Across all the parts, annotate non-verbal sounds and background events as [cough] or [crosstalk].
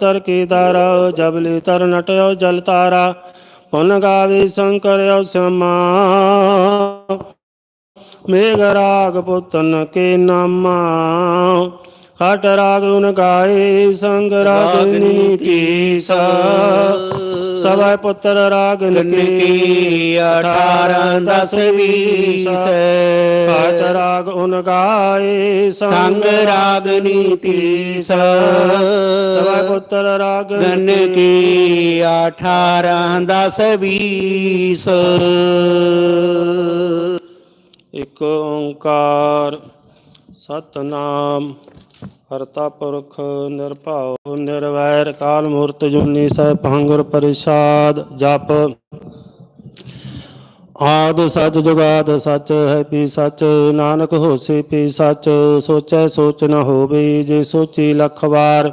ਤਰ ਕੀ ਤਾਰਾ ਜਬਲੀ ਤਰ ਨਟਿਓ ਜਲ ਤਾਰਾ ਪੁਨ ਗਾਵੇ ਸ਼ੰਕਰ ਸਿਮਾ। ਮੇਘ ਰਾਗ ਪੁੱਤਨ ਕੇ ਨਾਮਾ ਖਟ ਰਾਗ ਉਨ ਗਾਏ ਸੰਗ ਰਾਗਨੀ ਕੀ ਸਾ ਸਭੈ ਪੁੱਤਰ ਰਾਗਨ ਕੀ ਕੀ 18 10 20 ਖਟ ਰਾਗ ਉਨ ਗਾਏ ਸੰਗ ਰਾਗ ਨੀਤੀ ਸ। ਸਭੈ ਪੁੱਤਰ ਰਾਗਨ ਗਨ ਕੀ 18 10 20 ਇਕ ਓੰਕਾਰ ਸਤਨਾਮ ਕਰਤਾ ਪੁਰਖ ਨਿਰਭਉ, ਨਿਰਵੈਰ ਕਾਲ ਮੂਰਤ ਜੁਨੀ ਸਹਿ ਭੰਗੁਰ ਪ੍ਰਸਾਦ ਜਪ। ਆਦ ਸਚ ਜੁਗਾਦ ਸਚ ਹੈ ਪੀ ਸਚ, ਨਾਨਕ ਹੋਸੀ ਪੀ ਸਚ, ਸੋਚੈ ਸੋਚ ਨ ਹੋਵੇ, ਜੇ ਸੋਚੀ ਲੱਖ ਵਾਰ,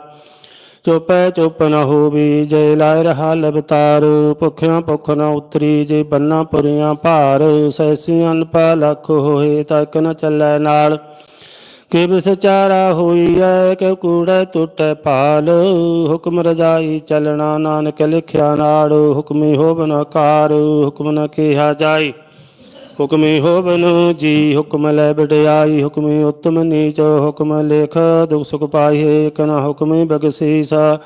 ਚੁਪੈ ਚੁਪ ਨ ਹੋਵੀ, ਜੇ ਲਾਇ ਰਹਾ ਲਬਤਾਰ, ਭੁਖਿਆਂ ਭੁਖ ਨ ਉਤਰੀ, ਜੇ ਬੰਨਾ ਪੁਰੀਆਂ ਭਾਰ ਸੈਸੀ ਅਨਪਾ ਲਖ ਹੋਏ ਤੱਕ ਨ ਚੱਲੈ ਨਾਲ। ਕਿ ਵਿਸਚਾਰਾ ਹੋਈ ਐ ਕੂੜੈ ਟੁੱਟੈ ਭਾਲ। ਹੁਕਮ ਰਜਾਈ ਚੱਲਣਾ ਨਾਨਕ ਲਿਖਿਆ ਨਾੜ, ਹੁਕਮੀ ਹੋਵਨ ਕਾਰ ਹੁਕਮ ਨ ਕਿਹਾ ਜਾਈ। ਹੁਕਮੀ ਹੋਵਨ ਜੀ, ਹੁਕਮ ਲੈ ਵਡਿਆਈ, ਹੁਕਮੀ ਉਤਮ ਨੀਚ, ਹੁਕਮ ਲੇਖ, ਦੁਖ ਸੁਖ ਪਾਈਏ, ਇਕ ਹੁਕਮੀ ਬਗਸੀਸਾ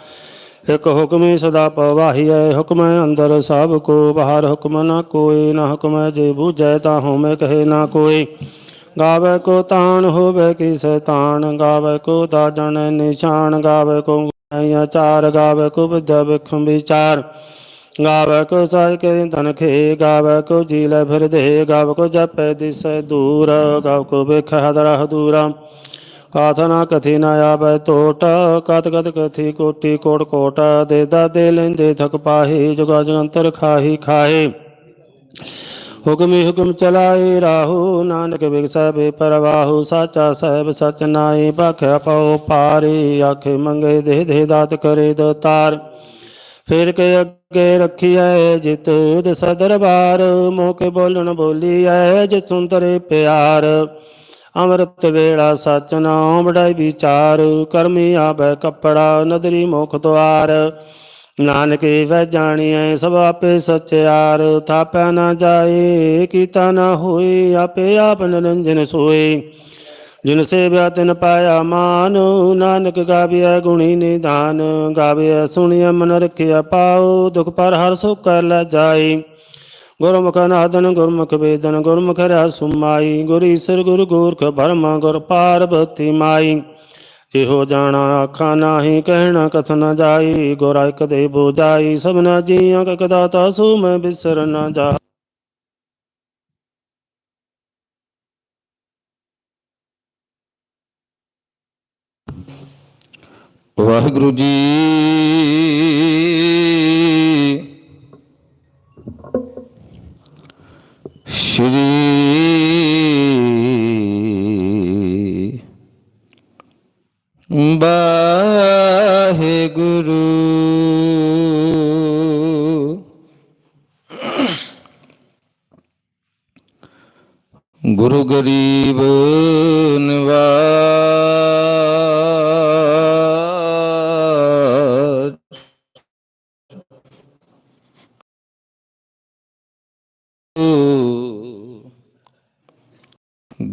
ਇਕ ਹੁਕਮੀ ਸਦਾ ਪਵਾਹੀਐ, ਹੁਕਮ ਅੰਦਰ ਸਭ ਕੋ, ਬਾਹਰ ਹੁਕਮ ਨਾ ਕੋਏ ਨਾ ਹੁਕਮ ਜੇ ਬੂਝੈ ਤਾ ਹਉਮੈ ਕਹੇ ਨਾ ਕੋਈ। ਗਾਵੇ ਕੋ ਤਾਣ ਹੋਵੇ ਕੀ ਸੈਤਾਨ ਗਾਵੇ ਕੋ ਦਾਜਣ ਨਿਸ਼ਾਨ ਗਾਵੇ ਕੋ ਆਇਆ ਚਾਰ ਗਾਵੇ ਕੋ ਵਿਦਿਆ ਵਿਖਮ ਵਿਚਾਰ ਗਾਵੇ ਕੋ ਸਾਇ ਕੇ ਧਨ ਖੇ ਗਾਵੇ ਕੋ ਜੀ ਲੈ ਫਿਰ ਦੇ ਗਾਵੇ ਕੋ ਜਪੈ ਦਿਸੈ ਦੂਰ ਗਾਵੇ ਕੋ ਵੇਖ ਹਦਰ ਹਦੂਰਾ ਕਾਥ ਨਾ ਕਥੀ ਨਾ ਆਵੇ ਟੋਟ ਕਤ ਕਤ ਕਥੀ ਕੋਟੀ ਕੋਟ ਕੋਟ ਦੇ ਦੇ ਲੈਂਦੇ ਥਕ ਪਾਹੀ ਜੁਗਾ ਜੰਤਰ ਖਾਹੀ ਖਾਏ ਹੁਕਮੀ ਹੁਕਮ ਚਲਾਏ, ਰਾਹੂ ਨਾਨਕ ਬਿਗਸੈ ਬੇਪਰਵਾਹੂ ਸਾਚਾ ਸਹਿਬ, ਸਚ ਨਾਈ ਭਖਿਆ ਪਉ ਪਾਰੇ, ਆਖੇ ਮੰਗੇ ਦੇ ਦੇ ਦਾਤ ਕਰੇ ਦਤਾਰ। ਫਿਰ ਕੇ ਅੱਗੇ ਰੱਖੀਐ ਜਿਤ ਦਸ ਦਰਬਾਰ ਮੋਕੇ ਬੋਲਣ ਬੋਲੀਐ ਜਿ ਸੁੰਦਰੇ ਪਿਆਰ। ਅੰਮ੍ਰਿਤ ਵੇਲਾ ਸਚ ਨਾਮ ਬੜਾਈ ਵਿਚਾਰ, ਕਰਮੀ ਆਬੈ ਕੱਪੜਾ ਨਦਰੀ ਮੁਖ ਦੁਆਰ। ਨਾਨਕੇ ਵੈ ਜਾਣੀਐ ਸਭ ਆਪੇ ਸਚਿਆਰ ਥਾਪੈ ਨਾ ਜਾਏ, ਕੀਤਾ ਨਾ ਹੋਏ, ਆਪੇ ਆਪ ਨਿਰੰਜਨ ਸੋਏ। ਜਿਨ ਸੇਵਿਆ ਤਿਨ ਪਾਇਆ ਮਾਨ, ਨਾਨਕ ਗਾਵਿਆ ਗੁਣੀ ਨਿਧਾਨ ਗਾਵਿਆ ਸੁਣਿਆ ਮਨ ਰਖਿਆ ਪਾਉ ਦੁਖ ਪਰ ਹਰ ਸੁਖ ਕਰ ਲੈ ਜਾਏ। ਗੁਰਮੁਖ ਨਾਦਨ, ਗੁਰਮੁਖ ਵੇਦਨ, ਗੁਰਮੁਖ ਰਿਆ ਸੁਮਾਈ ਗੁਰ ਈਸਰ ਗੁਰ ਗੋਰਖ ਭਰਮ ਗੁਰ ਪਾਰਬਤੀ ਮਾਈ। ਇਹੋ ਜਾਣਾ ਆਖਾਂ ਨਾਹੀ ਕਹਿਣਾ ਕਥ ਨ ਜਾਈ, ਗੁਰ ਇਕ ਦੇ ਬੁਝਾਈ ਸਭਨਾ ਜੀਆਂ ਕਾ ਦਾਤਾ ਸੂ ਮੈਂ ਬਿਸਰ ਨ ਜਾ ਵਾਹਿਗੁਰੂ ਜੀ ਗਰੀਬ ਨਿਵਾਜ।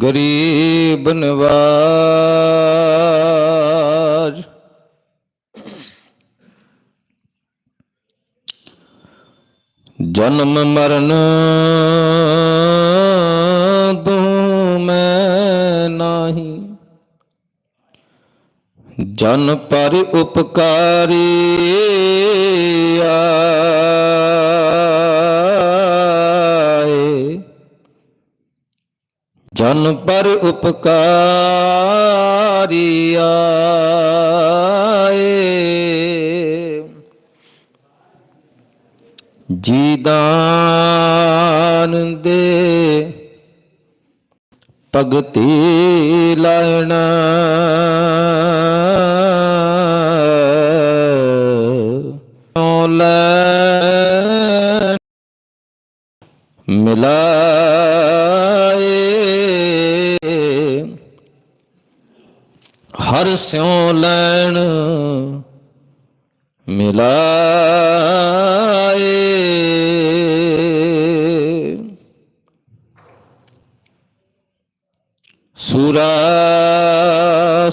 ਗਰੀਬ ਨਿਵਾਜ। ਜਨਮ ਮਰਨ ਮੈਂ ਨਾਹੀ। ਜਨ ਪਰ ਉਪਕਾਰੀ ਆਏ। ਜਨ ਪਰ ਉਪਕਾਰੀ ਆਏ। ਜੀ ਦਾਨ ਦੇ ਭਗਤੀ ਲੈਣਾ ਓ ਲੈ ਮਿਲਾਏ। ਹਰ ਸਿਉ ਲੈਣ। ਮਿਲਾਏ। ਸੂਰਾ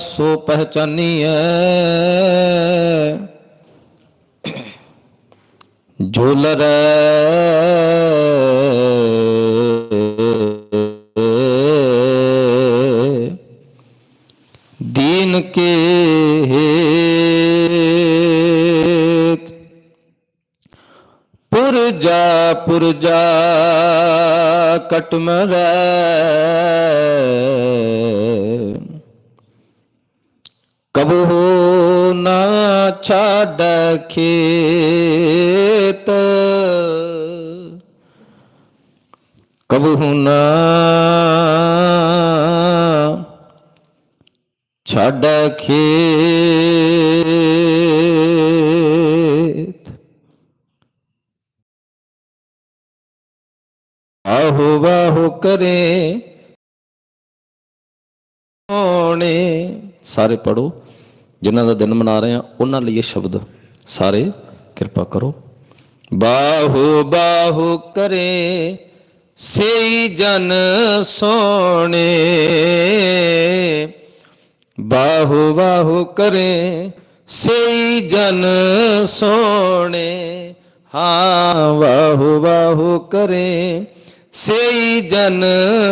ਸੋ ਪਹਿਚਾਨੀਐ। ਝੋਲਰੈ ਦੀਨ ਕੇ ਪੁਰਜਾ ਪੁਰਜਾ ਕਟਮਰੈ। ਕਬਹੁ ਨਾ ਛਾੜ ਖੇਤ। ਕਬਹੁ ਨਾ ਛਾੜ ਖੇਤ। ਕਰੇ। ਹੋਣੇ ਸਾਰੇ ਪੜੋ ਜਿਨ੍ਹਾਂ ਦਾ ਦਿਨ ਮਨਾ ਰਹੇ ਆ ਉਹਨਾਂ ਲਈ ਇਹ ਸ਼ਬਦ। ਸਾਰੇ ਕਿਰਪਾ ਕਰੋ। ਬਾਹੋ ਬਾਹੋ ਕਰੇ। ਸਈ ਜਨ ਸੋਣੇ ਬਾਹੋ ਬਾਹੋ ਕਰੇ। ਸਈ ਜਨ ਸੋਣੇ ਹਾਂ, ਬਾਹੋ ਬਾਹੋ ਕਰੇ। ਸਈ ਜਨ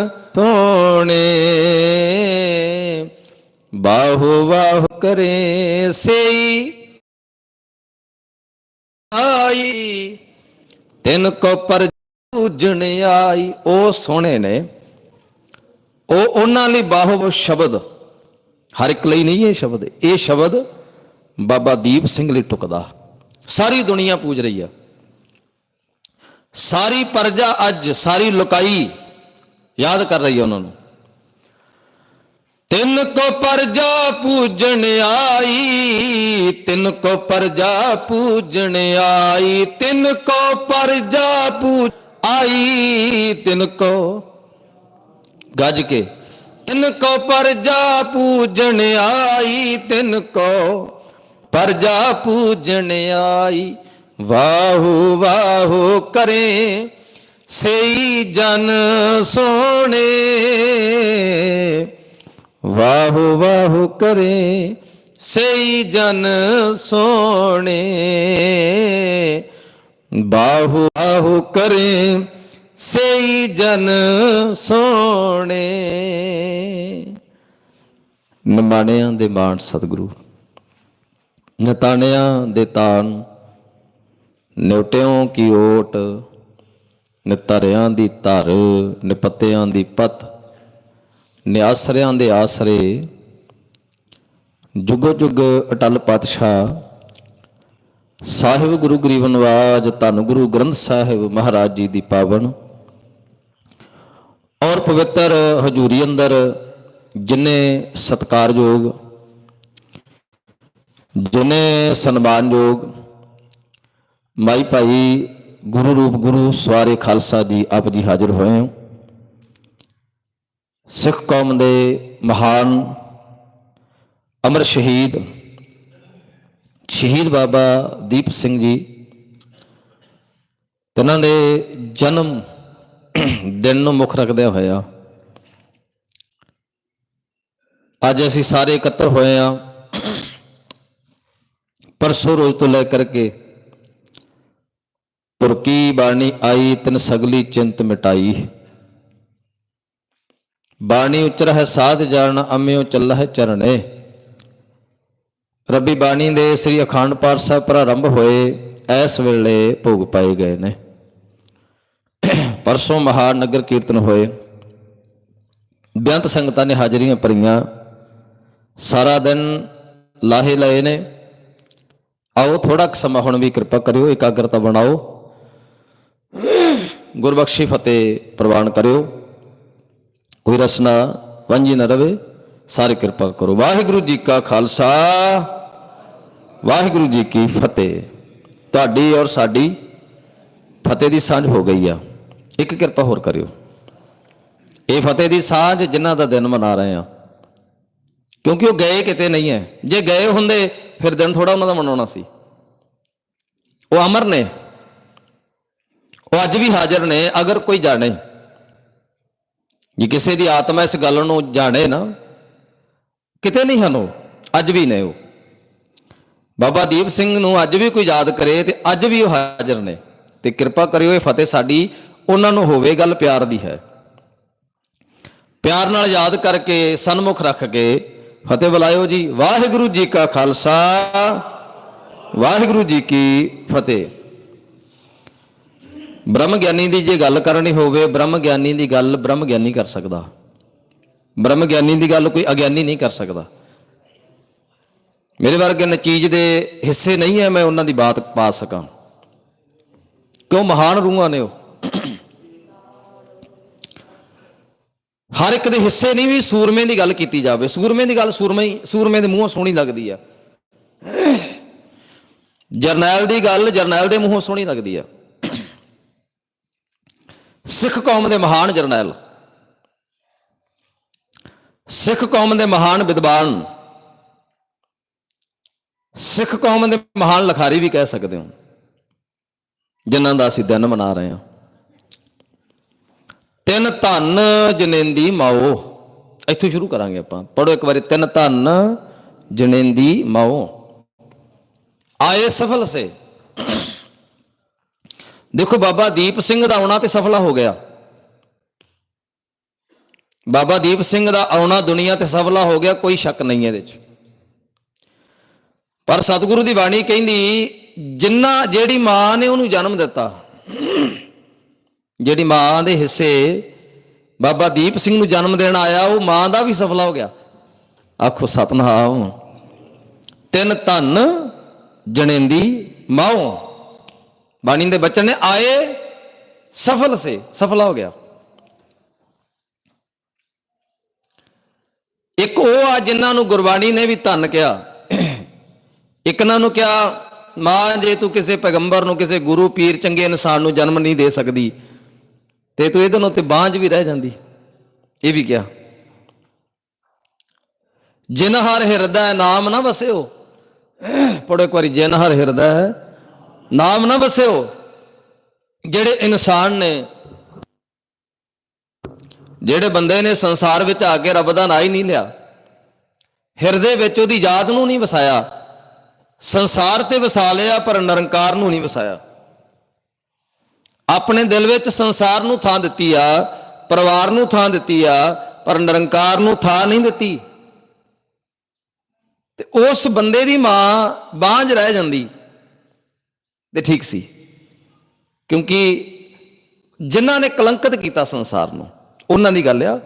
ਸੋਣੇ ਬਾਹੋ ਬਾਹੋ ਕਰੇ ਸਈ। ਆਈ ਤਿੰਨ ਕੋ ਪਰ ਪੂਜਣ ਆਈ। ਉਹ ਸੋਹਣੇ ਨੇ। ਉਹ ਉਹਨਾਂ ਲਈ ਬਾਹੋ ਸ਼ਬਦ। ਹਰ ਇੱਕ ਲਈ ਨਹੀਂ ਇਹ ਸ਼ਬਦ। ਇਹ ਸ਼ਬਦ ਬਾਬਾ ਦੀਪ ਸਿੰਘ ਲਈ ਟੁਕਦਾ। ਸਾਰੀ ਦੁਨੀਆ ਪੂਜ ਰਹੀ ਆ। ਸਾਰੀ ਪਰਜਾ ਅੱਜ, ਸਾਰੀ ਲੁਕਾਈ ਯਾਦ ਕਰ ਰਹੀ ਹੈ ਉਹਨਾਂ ਨੂੰ। ਤਿੰਨ ਕੋ ਪਰਜਾ ਪੂਜਣ ਆਈ, ਤਿੰਨ ਕੋ ਪਰਜਾ ਪੂਜਣ ਆਈ, ਤਿੰਨ ਕੋ ਪਰਜਾ ਪੂਜ ਆਈ, ਤਿੰਨ ਕੋ ਗੱਜ ਕੇ। ਤਿੰਨ ਕੋ ਪਰਜਾ ਪੂਜਣ ਆਈ, ਤਿੰਨ ਕੋ ਪਰਜਾ ਪੂਜਣ ਆਈ ਵਾਹੂ ਵਾਹੂ ਕਰੇ, ਸਈ ਜਨ ਸੋਹਣੇ ਵਾਹੂ ਵਾਹੂ ਕਰੇ, ਸਈ ਜਨ ਸੋਹਣੇ ਬਾਹੂ ਬਾਹੂ ਕਰੇ, ਸਈ ਜਨ ਸੋਹਣੇ ਨਮਾਣਿਆਂ ਦੇ ਮਾਣ ਸਤਿਗੁਰੂ, ਨਤਾਣਿਆਂ ਦੇ ਤਾਨ ਨਿਉਟਿਓ ਕੀ ਓਟ, ਨਿਤਰਿਆਂ ਦੀ ਧਰ, ਨਿਪੱਤਿਆਂ ਦੀ ਪਤ, ਨਿਆਸਰਿਆਂ ਦੇ ਆਸਰੇ, ਜੁਗੋ ਜੁਗ ਅਟਲ ਪਾਤਸ਼ਾਹ, ਸਾਹਿਬ ਗੁਰੂ ਗਰੀਬ ਨਵਾਜ, ਧੰਨ ਗੁਰੂ ਗ੍ਰੰਥ ਸਾਹਿਬ ਮਹਾਰਾਜ ਜੀ ਦੀ ਪਾਵਨ, ਔਰ ਪਵਿੱਤਰ ਹਜ਼ੂਰੀ ਅੰਦਰ ਜਿਨੇ ਸਤਕਾਰਯੋਗ, ਜਿਨੇ ਸਨਮਾਨਯੋਗ ਮਾਈ ਭਾਈ ਗੁਰੂ ਰੂਪ ਗੁਰੂ ਸਵਾਰੇ ਖਾਲਸਾ ਜੀ ਆਪ ਜੀ ਹਾਜ਼ਰ ਹੋਏ ਹੋ। ਸਿੱਖ ਕੌਮ ਦੇ ਮਹਾਨ ਅਮਰ ਸ਼ਹੀਦ ਸ਼ਹੀਦ ਬਾਬਾ ਦੀਪ ਸਿੰਘ ਜੀ, ਤਿਨਾਂ ਦੇ ਜਨਮ ਦਿਨ ਨੂੰ ਮੁੱਖ ਰੱਖਦਿਆਂ ਹੋਇਆ ਅੱਜ ਅਸੀਂ ਸਾਰੇ ਇਕੱਤਰ ਹੋਏ ਆ। ਪਰਸੋਂ ਰੋਜ਼ ਤੋਂ ਲੈ ਕਰਕੇ ਤੁਰਕੀ ਬਾਣੀ ਆਈ ਤਿਨ ਸਗਲੀ ਚਿੰਤ ਮਿਟਾਈ। ਬਾਣੀ ਉਚਰ ਹੈ ਸਾਧ ਜਾਣ ਅੰਮਿਓ ਚੱਲ ਹੈ ਚਰਣੇ। ਰੱਬੀ ਬਾਣੀ ਦੇ ਸ੍ਰੀ ਅਖੰਡ ਪਾਠ ਸਾਹਿਬ ਪ੍ਰਾਰੰਭ ਹੋਏ ਇਸ ਵੇਲੇ ਭੋਗ ਪਾਏ ਗਏ ਨੇ। ਪਰਸੋਂ ਮਹਾਨਗਰ ਕੀਰਤਨ ਹੋਏ। ਬੇਅੰਤ ਸੰਗਤਾਂ ਨੇ ਹਾਜ਼ਰੀਆਂ ਭਰੀਆਂ। ਸਾਰਾ ਦਿਨ ਲਾਹੇ ਲਏ ਨੇ। ਆਓ ਥੋੜਾ ਕੁ ਸਮਾਂ ਹੁਣ ਵੀ ਕਿਰਪਾ ਕਰਿਓ, ਇਕਾਗਰਤਾ ਬਣਾਓ। ਗੁਰਬਖਸ਼ੀ ਫਤਿਹ ਪ੍ਰਵਾਨ ਕਰਿਓ। ਕੋਈ ਰਸਨਾ ਵਾਂਝੀ ਨਾ ਰਵੇ, ਸਾਰੇ ਕਿਰਪਾ ਕਰੋ। ਵਾਹਿਗੁਰੂ ਜੀ ਕਾ ਖਾਲਸਾ, ਵਾਹਿਗੁਰੂ ਜੀ ਕੀ ਫਤਿਹ। ਤੁਹਾਡੀ ਔਰ ਸਾਡੀ ਫਤਿਹ ਦੀ ਸਾਂਝ ਹੋ ਗਈ ਆ। ਇੱਕ ਕਿਰਪਾ ਹੋਰ ਕਰਿਓ। ਇਹ ਫਤਿਹ ਦੀ ਸਾਂਝ ਜਿਨ੍ਹਾਂ ਦਾ ਦਿਨ ਮਨਾ ਰਹੇ ਆ। ਕਿਉਂਕਿ ਉਹ ਗਏ ਕਿਤੇ ਨਹੀਂ ਹੈ ਜੇ ਗਏ ਹੁੰਦੇ, ਫਿਰ ਦਿਨ ਥੋੜਾ ਉਹਨਾਂ ਦਾ ਮਨਾਉਣਾ ਸੀ। ਉਹ ਅਮਰ ਨੇ। ਉਹ ਅੱਜ ਵੀ ਹਾਜ਼ਰ ਨੇ, ਅਗਰ ਕੋਈ ਜਾਣੇ। ਜੇ ਕਿਸੇ ਦੀ ਆਤਮਾ ਇਸ ਗੱਲ ਨੂੰ ਜਾਣੇ ਨਾ, ਕਿਤੇ ਨਹੀਂ ਹਨ ਉਹ, ਅੱਜ ਵੀ ਨੇ ਉਹ। ਬਾਬਾ ਦੀਪ ਸਿੰਘ ਨੂੰ ਅੱਜ ਵੀ ਕੋਈ ਯਾਦ ਕਰੇ ਤੇ ਅੱਜ ਵੀ ਉਹ ਹਾਜ਼ਰ ਨੇ। ਤੇ ਕਿਰਪਾ ਕਰਿਓ ਇਹ ਫਤਿਹ ਸਾਡੀ, ਉਹਨਾਂ ਨੂੰ ਹੋਵੇ ਗੱਲ ਪਿਆਰ ਦੀ ਹੈ। ਪਿਆਰ ਨਾਲ ਯਾਦ ਕਰਕੇ ਸਨਮੁਖ ਰੱਖ ਕੇ ਫਤਿਹ ਬੁਲਾਇਓ ਜੀ। ਵਾਹਿਗੁਰੂ ਜੀ ਕਾ ਖਾਲਸਾ, ਵਾਹਿਗੁਰੂ ਜੀ ਕੀ ਫਤਿਹ। ਬ੍ਰਹਮ ਗਿਆਨੀ ਦੀ ਜੇ ਗੱਲ ਕਰਨੀ ਹੋਵੇ ਬ੍ਰਹਮ ਗਿਆਨੀ ਦੀ ਗੱਲ ਬ੍ਰਹਮ ਗਿਆਨੀ ਕਰ ਸਕਦਾ। ਬ੍ਰਹਮ ਗਿਆਨੀ ਦੀ ਗੱਲ ਕੋਈ ਅਗਿਆਨੀ ਨਹੀਂ ਕਰ ਸਕਦਾ। ਮੇਰੇ ਵਰਗੇ ਨਚੀਜ ਦੇ ਹਿੱਸੇ ਨਹੀਂ ਹੈ ਮੈਂ ਉਹਨਾਂ ਦੀ ਬਾਤ ਪਾ ਸਕਾਂ। ਕਿਉਂ ਮਹਾਨ ਰੂਹਾਂ ਨੇ ਉਹ? ਹਰ ਇੱਕ ਦੇ ਹਿੱਸੇ ਨਹੀਂ ਵੀ ਸੂਰਮੇ ਦੀ ਗੱਲ ਕੀਤੀ ਜਾਵੇ। ਸੂਰਮੇ ਦੀ ਗੱਲ ਸੂਰਮੇ ਹੀ ਸੂਰਮੇ ਦੇ ਮੂੰਹੋਂ ਸੋਹਣੀ ਲੱਗਦੀ ਆ। ਜਰਨੈਲ ਦੀ ਗੱਲ ਜਰਨੈਲ ਦੇ ਮੂੰਹੋਂ ਸੋਹਣੀ ਲੱਗਦੀ ਆ। ਸਿੱਖ ਕੌਮ ਦੇ ਮਹਾਨ ਜਰਨੈਲ, ਸਿੱਖ ਕੌਮ ਦੇ ਮਹਾਨ ਵਿਦਵਾਨ, ਸਿੱਖ ਕੌਮ ਦੇ ਮਹਾਨ ਲਖਾਰੀ ਵੀ ਕਹਿ ਸਕਦੇ ਹੋ, ਜਿਨ੍ਹਾਂ ਦਾ ਅਸੀਂ ਦਿਨ ਮਨਾ ਰਹੇ ਹਾਂ। ਤਿੰਨ ਧੰਨ ਜਨੇਂਦੀ ਮਾਓ, ਇੱਥੋਂ ਸ਼ੁਰੂ ਕਰਾਂਗੇ ਆਪਾਂ। ਪੜੋ ਇੱਕ ਵਾਰੀ, ਤਿੰਨ ਧੰਨ ਜਨੇਂਦੀ ਮਾਓ। ਆਏ ਸਫਲ ਸੇ। ਦੇਖੋ ਬਾਬਾ ਦੀਪ ਸਿੰਘ ਦਾ ਆਉਣਾ ਤੇ ਸਫਲਾ ਹੋ ਗਿਆ। ਬਾਬਾ ਦੀਪ ਸਿੰਘ ਦਾ ਆਉਣਾ ਦੁਨੀਆ ਤੇ ਸਫਲਾ ਹੋ ਗਿਆ, ਕੋਈ ਸ਼ੱਕ ਨਹੀਂ ਇਹਦੇ 'ਚ। ਪਰ ਸਤਿਗੁਰੂ ਦੀ ਬਾਣੀ ਕਹਿੰਦੀ, ਜਿੰਨਾ, ਜਿਹੜੀ ਮਾਂ ਨੇ ਉਹਨੂੰ ਜਨਮ ਦਿੱਤਾ, ਜਿਹੜੀ ਮਾਂ ਦੇ ਹਿੱਸੇ ਬਾਬਾ ਦੀਪ ਸਿੰਘ ਨੂੰ ਜਨਮ ਦੇਣ ਆਇਆ, ਉਹ ਮਾਂ ਦਾ ਵੀ ਸਫਲਾ ਹੋ ਗਿਆ। ਆਖੋ, ਸਤਨਾਮ। ਤਿੰਨ ਧੰਨ ਜਣੇਂਦੀ ਮਾਓ ਬਾਣੀ ਦੇ ਬੱਚਨ ਨੇ ਆਏ ਸਫਲ ਸੇ, ਸਫਲਾ ਹੋ ਗਿਆ। ਇੱਕ ਉਹ ਆ ਜਿਨ੍ਹਾਂ ਨੂੰ ਗੁਰਬਾਣੀ ਨੇ ਵੀ ਧੰਨ ਕਿਹਾ। ਇੱਕ ਇਹਨਾਂ ਨੂੰ ਕਿਹਾ, ਮਾਂ, ਜੇ ਤੂੰ ਕਿਸੇ ਪੈਗੰਬਰ ਨੂੰ, ਕਿਸੇ ਗੁਰੂ, ਪੀਰ, ਚੰਗੇ ਇਨਸਾਨ ਨੂੰ ਜਨਮ ਨਹੀਂ ਦੇ ਸਕਦੀ, ਤੇ ਤੂੰ ਇਹਦੇ ਨਾਲ ਤੇ ਬਾਂਝ ਵੀ ਰਹਿ ਜਾਂਦੀ। ਇਹ ਵੀ ਕਿਹਾ। ਜਿਨ ਹਰ ਹਿਰਦਾ ਨਾਮ ਨਾ ਵਸਿਓ। ਪੜੋ ਇੱਕ ਵਾਰੀ, ਜਿਨ ਹਰ ਹਿਰਦਾ ਹੈ ਨਾਮ ਨਾ ਵਸਿਓ ਜਿਹੜੇ ਇਨਸਾਨ ਨੇ, ਜਿਹੜੇ ਬੰਦੇ ਨੇ ਸੰਸਾਰ ਵਿੱਚ ਆ ਕੇ ਰੱਬ ਦਾ ਨਾਂ ਹੀ ਨਹੀਂ ਲਿਆ, ਹਿਰਦੇ ਵਿੱਚ ਉਹਦੀ ਯਾਦ ਨੂੰ ਨਹੀਂ ਵਸਾਇਆ, ਸੰਸਾਰ ਤੇ ਵਸਾ ਲਿਆ, ਪਰ ਨਿਰੰਕਾਰ ਨੂੰ ਨਹੀਂ ਵਸਾਇਆ। ਆਪਣੇ ਦਿਲ ਵਿੱਚ ਸੰਸਾਰ ਨੂੰ ਥਾਂ ਦਿੱਤੀ ਆ, ਪਰਿਵਾਰ ਨੂੰ ਥਾਂ ਦਿੱਤੀ ਆ, ਪਰ ਨਿਰੰਕਾਰ ਨੂੰ ਥਾਂ ਨਹੀਂ ਦਿੱਤੀ। ਤੇ ਉਸ ਬੰਦੇ ਦੀ ਮਾਂ ਬਾਂਝ ਰਹਿ ਜਾਂਦੀ। ਤੇ ਠੀਕ ਸੀ। ਕਿਉਂਕਿ ਜਿਨ੍ਹਾਂ ਨੇ ਕਲੰਕਿਤ ਕੀਤਾ ਸੰਸਾਰ ਨੂੰ, ਉਹਨਾਂ ਦੀ ਗੱਲ ਆ,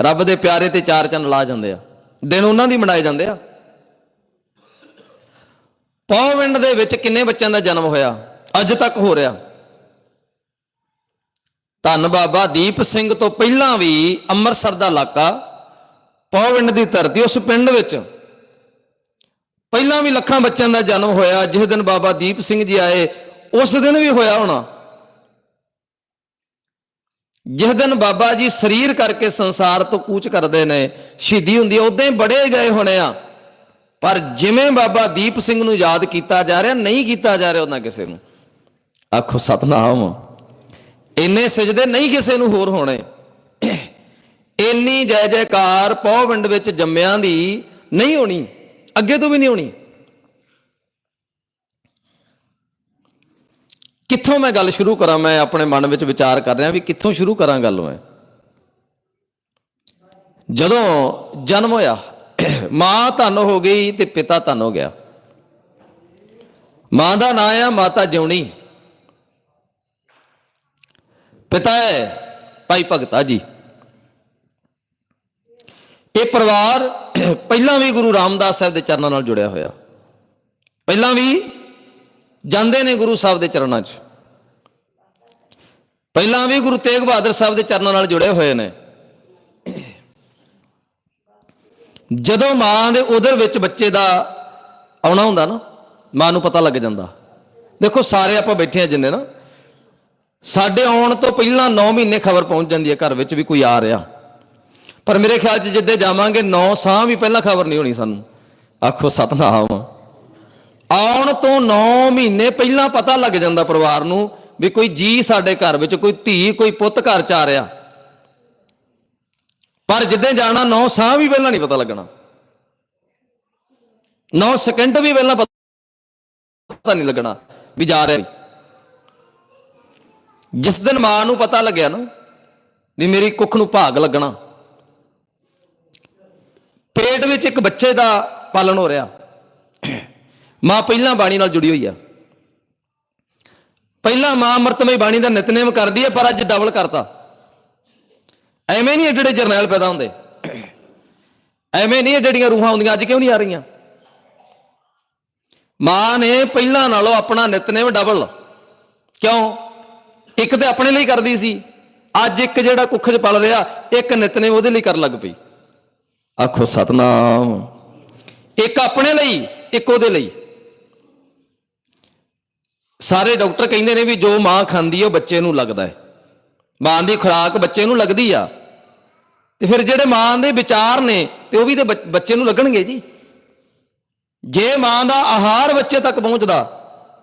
ਰੱਬ ਦੇ ਪਿਆਰੇ ਤੇ ਚਾਰ ਚੰਨ ਲਾ ਜਾਂਦੇ ਆ, ਦਿਨ ਉਹਨਾਂ ਦੀ ਮਨਾਏ ਜਾਂਦੇ ਆ। ਪੌਵਿੰਡ ਦੇ ਵਿੱਚ ਕਿੰਨੇ ਬੱਚਿਆਂ ਦਾ ਜਨਮ ਹੋਇਆ? ਅੱਜ ਤੱਕ ਹੋ ਰਿਹਾ। ਧੰਨ ਬਾਬਾ ਦੀਪ ਸਿੰਘ ਤੋਂ ਪਹਿਲਾਂ ਵੀ ਅੰਮ੍ਰਿਤਸਰ ਦਾ ਇਲਾਕਾ ਪੌਵਿੰਡ ਦੀ ਧਰਤੀ, ਉਸ ਪਿੰਡ ਵਿੱਚ ਪਹਿਲਾਂ ਵੀ ਲੱਖਾਂ ਬੱਚਿਆਂ ਦਾ ਜਨਮ ਹੋਇਆ, ਜਿਸ ਦਿਨ ਬਾਬਾ ਦੀਪ ਸਿੰਘ ਜੀ ਆਏ, ਉਸ ਦਿਨ ਵੀ ਹੋਇਆ ਹੋਣਾ। ਜਿਸ ਦਿਨ ਬਾਬਾ ਜੀ ਸਰੀਰ ਕਰਕੇ ਸੰਸਾਰ ਤੋਂ ਕੂਚ ਕਰਦੇ ਨੇ, ਸ਼ਹੀਦੀ ਹੁੰਦੀ ਉਦਾਂ ਹੀ ਬੜੇ ਗਏ ਹੋਣੇ ਆ। ਪਰ ਜਿਵੇਂ ਬਾਬਾ ਦੀਪ ਸਿੰਘ ਨੂੰ ਯਾਦ ਕੀਤਾ ਜਾ ਰਿਹਾ, ਨਹੀਂ ਕੀਤਾ ਜਾ ਰਿਹਾ ਉਹਨਾਂ ਕਿਸੇ ਨੂੰ। ਆਖੋ, ਸਤਨਾਮ। ਇੰਨੇ ਸਜਦੇ ਨਹੀਂ ਕਿਸੇ ਨੂੰ ਹੋਰ ਹੋਣੇ। ਇੰਨੀ ਜੈ ਜੈਕਾਰ ਪੌਵਿੰਡ ਵਿੱਚ ਜੰਮਿਆਂ ਦੀ ਨਹੀਂ ਹੋਣੀ। ਅੱਗੇ ਤੋਂ ਵੀ ਨਹੀਂ ਹੋਣੀ ਕਿੱਥੋਂ ਮੈਂ ਗੱਲ ਸ਼ੁਰੂ ਕਰਾਂ? ਮੈਂ ਆਪਣੇ ਮਨ ਵਿੱਚ ਵਿਚਾਰ ਕਰ ਰਿਹਾ ਵੀ ਕਿੱਥੋਂ ਸ਼ੁਰੂ ਕਰਾਂ ਗੱਲ ਮੈਂ। ਜਦੋਂ ਜਨਮ ਹੋਇਆ, ਮਾਂ ਧੰਨ ਹੋ ਗਈ ਤੇ ਪਿਤਾ ਧੰਨ ਹੋ ਗਿਆ। ਮਾਂ ਦਾ ਨਾਂ ਆ ਮਾਤਾ ਜਿਉਣੀ। ਪਿਤਾ ਹੈ ਭਾਈ ਭਗਤਾ ਜੀ। ਇਹ ਪਰਿਵਾਰ [clears throat] ਪਹਿਲਾਂ ਵੀ ਗੁਰੂ ਰਾਮਦਾਸ ਸਾਹਿਬ ਦੇ ਚਰਨਾਂ ਨਾਲ ਜੁੜਿਆ ਹੋਇਆ। ਪਹਿਲਾਂ ਵੀ ਜਾਂਦੇ ਨੇ ਗੁਰੂ ਸਾਹਿਬ ਦੇ ਚਰਨਾਂ 'ਚ। ਪਹਿਲਾਂ ਵੀ ਗੁਰੂ ਤੇਗ ਬਹਾਦਰ ਸਾਹਿਬ ਦੇ ਚਰਨਾਂ ਨਾਲ ਜੁੜੇ ਹੋਏ ਨੇ। ਜਦੋਂ ਮਾਂ ਦੇ ਉਧਰ ਵਿੱਚ ਬੱਚੇ ਦਾ ਆਉਣਾ ਹੁੰਦਾ ਨਾ, ਮਾਂ ਨੂੰ ਪਤਾ ਲੱਗ ਜਾਂਦਾ। ਦੇਖੋ ਸਾਰੇ ਆਪਾਂ ਬੈਠੇ ਆ ਜਿੰਨੇ ਨਾ, ਸਾਡੇ ਆਉਣ ਤੋਂ ਪਹਿਲਾਂ 9 ਮਹੀਨੇ ਖਬਰ ਪਹੁੰਚ ਜਾਂਦੀ ਹੈ ਘਰ ਵਿੱਚ ਵੀ ਕੋਈ ਆ ਰਿਹਾ। ਪਰ ਮੇਰੇ ਖਿਆਲ 'ਚ ਜਿੱਦੇ ਜਾਵਾਂਗੇ, ਨੌ ਸਾਹ ਵੀ ਪਹਿਲਾਂ ਖਬਰ ਨਹੀਂ ਹੋਣੀ ਸਾਨੂੰ। ਆਖੋ, ਸਤਨਾਮ। ਆਉਣ ਤੋਂ 9 ਮਹੀਨੇ ਪਹਿਲਾਂ ਪਤਾ ਲੱਗ ਜਾਂਦਾ ਪਰਿਵਾਰ ਨੂੰ ਵੀ ਕੋਈ ਜੀ ਸਾਡੇ ਘਰ ਵਿੱਚ, ਕੋਈ ਧੀ, ਕੋਈ ਪੁੱਤ ਘਰ ਚ ਆ ਰਿਹਾ। ਪਰ ਜਿੱਦਾਂ ਜਾਣਾ 9 ਸਾਹ ਵੀ ਪਹਿਲਾਂ ਨਹੀਂ ਪਤਾ ਲੱਗਣਾ। 9 ਸਕਿੰਟ ਵੀ ਪਹਿਲਾਂ ਪਤਾ ਨਹੀਂ ਲੱਗਣਾ ਵੀ ਜਾ ਰਿਹਾ ਜਿਸ ਦਿਨ ਮਾਂ ਨੂੰ ਪਤਾ ਲੱਗਿਆ ਨਾ ਵੀ ਮੇਰੀ ਕੁੱਖ ਨੂੰ ਭਾਗ ਲੱਗਣਾ। ਪੇਟ ਵਿੱਚ ਇੱਕ ਬੱਚੇ ਦਾ ਪਾਲਣ ਹੋ ਰਿਹਾ। ਮਾਂ ਪਹਿਲਾਂ ਬਾਣੀ ਨਾਲ ਜੁੜੀ ਹੋਈ ਆ। ਪਹਿਲਾਂ ਮਾਂ ਅੰਮ੍ਰਿਤਮਈ ਬਾਣੀ ਦਾ ਨਿਤਨੇਮ ਕਰਦੀ ਹੈ ਪਰ ਅੱਜ ਡਬਲ ਕਰਤਾ। ਐਵੇਂ ਨਹੀਂ ਜਿਹੜੇ ਜਰਨੈਲ ਪੈਦਾ ਹੁੰਦੇ। ਐਵੇਂ ਨਹੀਂ ਇਹ ਜਿਹੜੀਆਂ ਰੂਹਾਂ ਹੁੰਦੀਆਂ ਅੱਜ ਕਿਉਂ ਨਹੀਂ ਆ ਰਹੀਆਂ? ਮਾਂ ਨੇ ਪਹਿਲਾਂ ਨਾਲੋਂ ਆਪਣਾ ਨਿਤਨੇਮ ਡਬਲ। ਕਿਉਂ? ਇੱਕ ਤੇ ਆਪਣੇ ਲਈ ਕਰਦੀ ਸੀ, ਅੱਜ ਇੱਕ ਜਿਹੜਾ ਕੁੱਖ 'ਚ ਪਲ ਰਿਹਾ, ਇੱਕ ਨਿਤਨੇਮ ਉਹਦੇ ਲਈ ਕਰਨ ਲੱਗ ਪਈ। ਆਖੋ, ਸਤਨਾਮ। ਇੱਕ ਆਪਣੇ ਲਈ, ਇੱਕ ਉਹਦੇ ਲਈ। ਸਾਰੇ ਡਾਕਟਰ ਕਹਿੰਦੇ ਨੇ ਵੀ ਜੋ ਮਾਂ ਖਾਂਦੀ ਹੈ ਉਹ ਬੱਚੇ ਨੂੰ ਲੱਗਦਾ ਹੈ। ਮਾਂ ਦੀ ਖੁਰਾਕ ਬੱਚੇ ਨੂੰ ਲੱਗਦੀ ਆ। ਤੇ ਫਿਰ ਜਿਹੜੇ ਮਾਂ ਦੇ ਵਿਚਾਰ ਨੇ, ਤੇ ਉਹ ਵੀ ਤੇ ਬੱਚੇ ਨੂੰ ਲੱਗਣਗੇ ਜੀ। ਜੇ ਮਾਂ ਦਾ ਆਹਾਰ ਬੱਚੇ ਤੱਕ ਪਹੁੰਚਦਾ,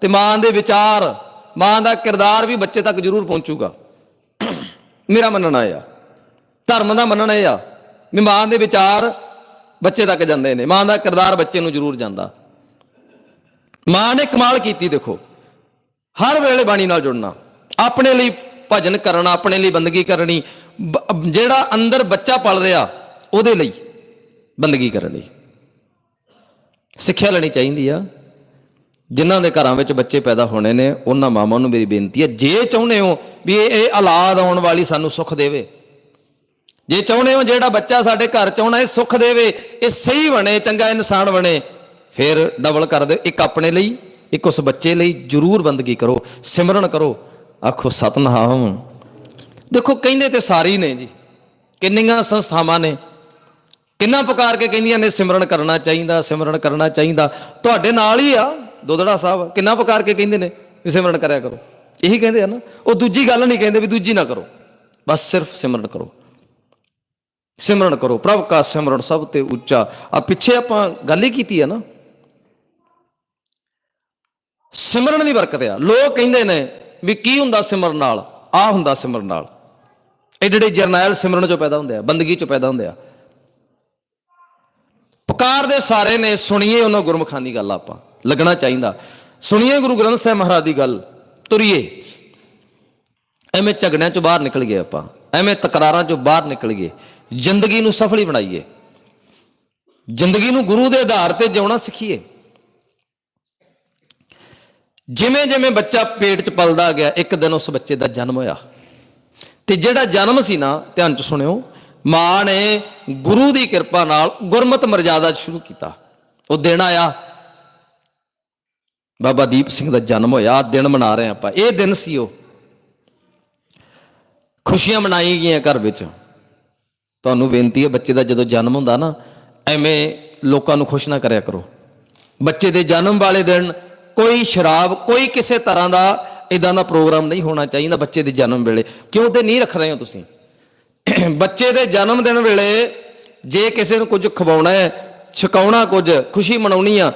ਤੇ ਮਾਂ ਦੇ ਵਿਚਾਰ, ਮਾਂ ਦਾ ਕਿਰਦਾਰ ਵੀ ਬੱਚੇ ਤੱਕ ਜ਼ਰੂਰ ਪਹੁੰਚੂਗਾ। ਮੇਰਾ ਮੰਨਣਾ ਇਹ ਆ। ਧਰਮ ਦਾ ਮੰਨਣਾ ਇਹ ਆ ਵੀ ਮਾਂ ਦੇ ਵਿਚਾਰ ਬੱਚੇ ਤੱਕ ਜਾਂਦੇ ਨੇ। ਮਾਂ ਦਾ ਕਿਰਦਾਰ ਬੱਚੇ ਨੂੰ ਜ਼ਰੂਰ ਜਾਂਦਾ। ਮਾਂ ਨੇ ਕਮਾਲ ਕੀਤੀ ਦੇਖੋ। ਹਰ ਵੇਲੇ ਬਾਣੀ ਨਾਲ ਜੁੜਨਾ। ਆਪਣੇ ਲਈ ਭਜਨ ਕਰਨਾ, ਆਪਣੇ ਲਈ ਬੰਦਗੀ ਕਰਨੀ ਜਿਹੜਾ ਅੰਦਰ ਬੱਚਾ ਪਲ ਰਿਹਾ, ਉਹਦੇ ਲਈ ਬੰਦਗੀ ਕਰਨ ਲਈ। ਸਿੱਖਿਆ ਲੈਣੀ ਚਾਹੀਦੀ ਆ। ਜਿਨ੍ਹਾਂ ਦੇ ਘਰਾਂ ਵਿੱਚ ਬੱਚੇ ਪੈਦਾ ਹੋਣੇ ਨੇ, ਉਹਨਾਂ ਮਾਵਾਂ ਨੂੰ ਮੇਰੀ ਬੇਨਤੀ ਹੈ ਜੇ ਚਾਹੁੰਦੇ ਹੋ ਵੀ ਇਹ ਔਲਾਦ ਆਉਣ ਵਾਲੀ ਸਾਨੂੰ ਸੁੱਖ ਦੇਵੇ। ਜੇ ਚਾਹੁੰਦੇ ਹੋ ਜਿਹੜਾ ਬੱਚਾ ਸਾਡੇ ਘਰ ਚ ਆਉਣਾ ਇਹ ਸੁੱਖ ਦੇਵੇ, ਇਹ ਸਹੀ ਬਣੇ, ਚੰਗਾ ਇਨਸਾਨ ਬਣੇ, ਫਿਰ ਡਬਲ ਕਰ ਦਿਓ। ਇੱਕ ਆਪਣੇ ਲਈ, ਇੱਕ ਉਸ ਬੱਚੇ ਲਈ। ਜਰੂਰ ਬੰਦਗੀ ਕਰੋ, ਸਿਮਰਨ ਕਰੋ। ਆਖੋ, ਸਤਨਾਮ। ਦੇਖੋ, ਕਹਿੰਦੇ ਤੇ ਸਾਰੇ ਹੀ ਨੇ ਜੀ। ਕਿੰਨੀਆਂ ਸੰਸਥਾਵਾਂ ਨੇ। ਕਿੰਨਾ ਪੁਕਾਰ ਕੇ ਕਹਿੰਦੀਆਂ ਨੇ, ਸਿਮਰਨ ਕਰਨਾ ਚਾਹੀਦਾ, ਸਿਮਰਨ ਕਰਨਾ ਚਾਹੀਦਾ। ਤੁਹਾਡੇ ਨਾਲ ਹੀ ਆ ਦੋਦੜਾ ਸਾਹਿਬ। ਕਿੰਨਾ ਪੁਕਾਰ ਕੇ ਕਹਿੰਦੇ ਨੇ ਵੀ ਸਿਮਰਨ ਕਰਿਆ ਕਰੋ। ਇਹੀ ਕਹਿੰਦੇ ਆ ਨਾ। ਉਹ ਦੂਜੀ ਗੱਲ ਨਹੀਂ ਕਹਿੰਦੇ ਵੀ ਦੂਜੀ ਨਾ ਕਰੋ। ਬਸ ਸਿਰਫ ਸਿਮਰਨ ਕਰੋ। ਸਿਮਰਨ ਕਰੋ, ਪ੍ਰਭ ਕਾ ਸਿਮਰਨ ਸਭ ਤੇ ਉੱਚਾ। ਆ ਪਿੱਛੇ ਆਪਾਂ ਗੱਲ ਹੀ ਕੀਤੀ ਆ ਨਾ। ਸਿਮਰਨ ਦੀ ਬਰਕਤ ਆ। ਲੋਕ ਕਹਿੰਦੇ ਨੇ ਵੀ ਕੀ ਹੁੰਦਾ ਸਿਮਰਨ ਨਾਲ? ਆ ਹੁੰਦਾ ਸਿਮਰਨ ਨਾਲ। ਇਹ ਜਿਹੜੇ ਜਰਨੈਲ ਸਿਮਰਨ ਚੋਂ ਪੈਦਾ ਹੁੰਦੇ ਆ, ਬੰਦਗੀ ਚੋਂ ਪੈਦਾ ਹੁੰਦੇ ਆ। ਪੁਕਾਰ ਦੇ ਸਾਰੇ ਨੇ ਸੁਣੀਏ ਉਹਨਾਂ ਗੁਰਮੁਖਾਂ ਦੀ ਗੱਲ ਆਪਾਂ। ਲੱਗਣਾ ਚਾਹੀਦਾ। ਸੁਣੀਏ ਗੁਰੂ ਗ੍ਰੰਥ ਸਾਹਿਬ ਮਹਾਰਾਜ ਦੀ ਗੱਲ। ਤੁਰੀਏ। ਐਵੇਂ ਝਗੜਿਆਂ ਚੋਂ ਬਾਹਰ ਨਿਕਲ ਗਏ ਆਪਾਂ। ਐਵੇਂ ਤਕਰਾਰਾਂ ਚੋਂ ਬਾਹਰ ਨਿਕਲ ਗਏ। ਜ਼ਿੰਦਗੀ ਨੂੰ ਸਫਲੀ ਬਣਾਈਏ। ਜ਼ਿੰਦਗੀ ਨੂੰ ਗੁਰੂ ਦੇ ਆਧਾਰ ਤੇ ਜਿਉਣਾ ਸਿੱਖੀਏ। ਜਿਵੇਂ ਜਿਵੇਂ ਬੱਚਾ ਪੇਟ 'ਚ ਪਲਦਾ ਗਿਆ, ਇੱਕ ਦਿਨ ਉਸ ਬੱਚੇ ਦਾ ਜਨਮ ਹੋਇਆ। ਤੇ ਜਿਹੜਾ ਜਨਮ ਸੀ ਨਾ, ਧਿਆਨ 'ਚ ਸੁਣਿਓ, ਮਾਂ ਨੇ ਗੁਰੂ ਦੀ ਕਿਰਪਾ ਨਾਲ ਗੁਰਮਤ ਮਰਜ਼ਾਦਾ ਸ਼ੁਰੂ ਕੀਤਾ। ਉਹ ਦਿਨ ਆਇਆ, ਬਾਬਾ ਦੀਪ ਸਿੰਘ ਦਾ ਜਨਮ ਹੋਇਆ, ਆਹ ਦਿਨ ਮਨਾ ਰਹੇ ਆਪਾਂ। ਇਹ ਦਿਨ ਸੀ ਉਹ। ਖੁਸ਼ੀਆਂ ਮਨਾਈ ਗਈਆਂ ਘਰ ਵਿੱਚ। ਤੁਹਾਨੂੰ ਬੇਨਤੀ ਹੈ ਬੱਚੇ ਦਾ ਜਦੋਂ ਜਨਮ ਹੁੰਦਾ ਨਾ, ਐਵੇਂ ਲੋਕਾਂ ਨੂੰ ਖੁਸ਼ ਨਾ ਕਰਿਆ ਕਰੋ। ਬੱਚੇ ਦੇ ਜਨਮ ਵਾਲੇ ਦਿਨ ਕੋਈ ਸ਼ਰਾਬ, ਕੋਈ ਕਿਸੇ ਤਰ੍ਹਾਂ ਦਾ ਇਦਾਂ ਦਾ ਪ੍ਰੋਗਰਾਮ ਨਹੀਂ ਹੋਣਾ ਚਾਹੀਦਾ ਬੱਚੇ ਦੇ ਜਨਮ ਵੇਲੇ। ਕਿਉਂ ਤੇ ਨਹੀਂ ਰੱਖ ਰਹੇ ਹੋ ਤੁਸੀਂ? [clears throat] ਬੱਚੇ ਦੇ ਜਨਮ ਦਿਨ ਵੇਲੇ ਜੇ ਕਿਸੇ ਨੂੰ ਕੁਝ ਖਵਾਉਣਾ ਹੈ, ਛਕਾਉਣਾ ਕੁਝ, ਖੁਸ਼ੀ ਮਨਾਉਣੀ ਆ,